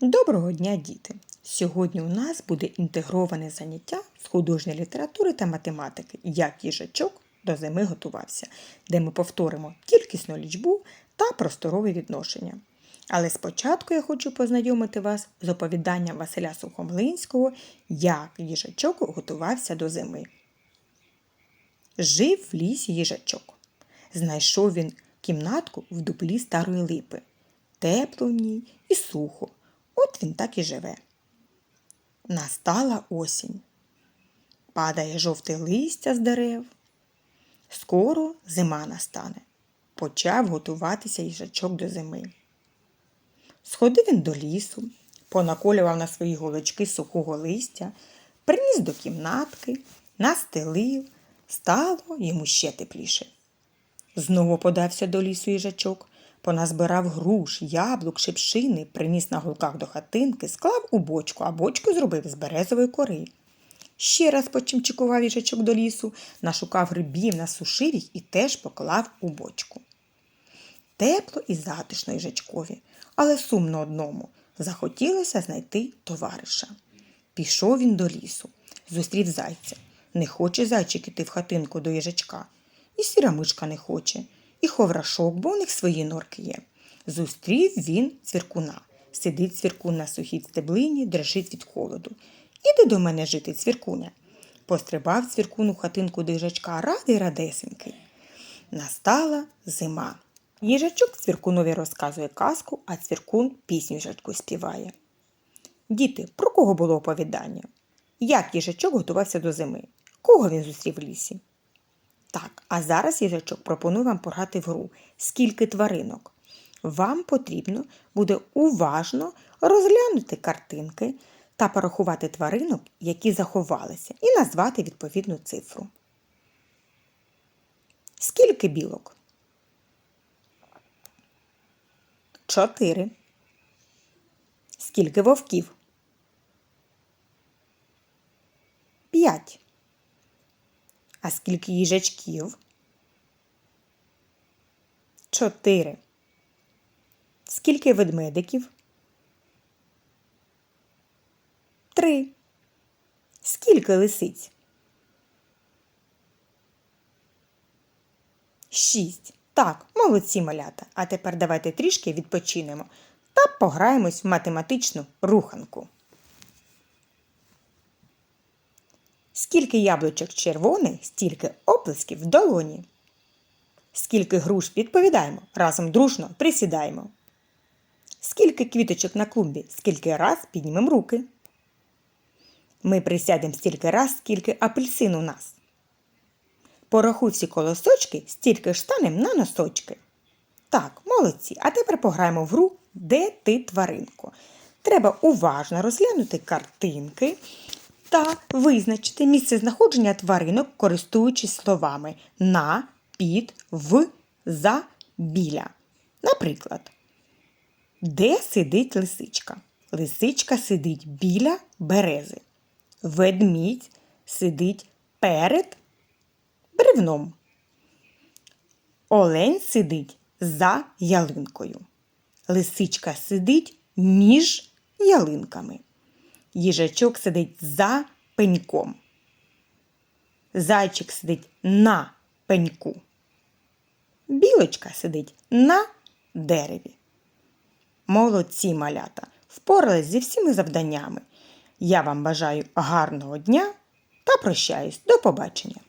Доброго дня, діти! Сьогодні у нас буде інтегроване заняття з художньої літератури та математики, як їжачок до зими готувався, де ми повторимо кількісну лічбу та просторове відношення. Але спочатку я хочу познайомити вас з оповіданням Василя Сухомлинського, як їжачок готувався до зими. Жив в лісі їжачок. Знайшов він кімнатку в дуплі старої липи. Тепло в ній і сухо. От він так і живе. Настала осінь. Падає жовте листя з дерев. Скоро зима настане. Почав готуватися їжачок до зими. Сходив він до лісу, понаколював на свої голочки сухого листя, приніс до кімнатки, настелив, стало йому ще тепліше. Знову подався до лісу їжачок, поназбирав груш, яблук, шипшини, приніс на голках до хатинки, склав у бочку, а бочку зробив з березової кори. Ще раз почимчикував їжачок до лісу, нашукав грибів, насушив їх і теж поклав у бочку. Тепло і затишно їжачкові, але сумно одному. Захотілося знайти товариша. Пішов він до лісу, зустрів зайця. Не хоче зайчик іти в хатинку до їжачка. І сіра мишка не хоче, і ховрашок, бо у них свої норки є. Зустрів він цвіркуна. Сидить цвіркун на сухій стеблині, дрожить від холоду. Іди до мене жити, цвіркуне. Пострибав цвіркун у хатинку до їжачка радий радесенький. Настала зима. Їжачок цвіркунові розказує казку, а цвіркун пісню їжачку співає. Діти, про кого було оповідання? Як їжачок готувався до зими? Кого він зустрів в лісі? Так, а зараз їжачок пропонує вам пограти в гру Скільки тваринок. Вам потрібно буде уважно розглянути картинки та порахувати тваринок, які заховалися, і назвати відповідну цифру. Скільки білок? Чотири. Скільки вовків? П'ять. А скільки їжачків? Чотири. Скільки ведмедиків? Три. Скільки лисиць? Шість. Так, молодці малята. А тепер давайте трішки відпочинемо та пограємось в математичну руханку. Скільки яблучок червоних, стільки оплесків в долоні. Скільки груш відповідаємо, разом дружно присідаємо. Скільки квіточок на клумбі, скільки раз піднімемо руки. Ми присядемо стільки раз, скільки апельсин у нас. Порахуй всі колосочки, стільки ж станем на носочки. Так, молодці. А тепер пограємо в гру Де ти тваринко. Треба уважно розглянути картинки та визначити місце знаходження тваринок, користуючись словами на, під, в, за, біля. Наприклад, де сидить лисичка? Лисичка сидить біля берези. Ведмідь сидить перед бревном. Олень сидить за ялинкою. Лисичка сидить між ялинками. Їжачок сидить за пеньком. Зайчик сидить на пеньку. Білочка сидить на дереві. Молодці малята, впорались зі всіми завданнями. Я вам бажаю гарного дня та прощаюсь. До побачення!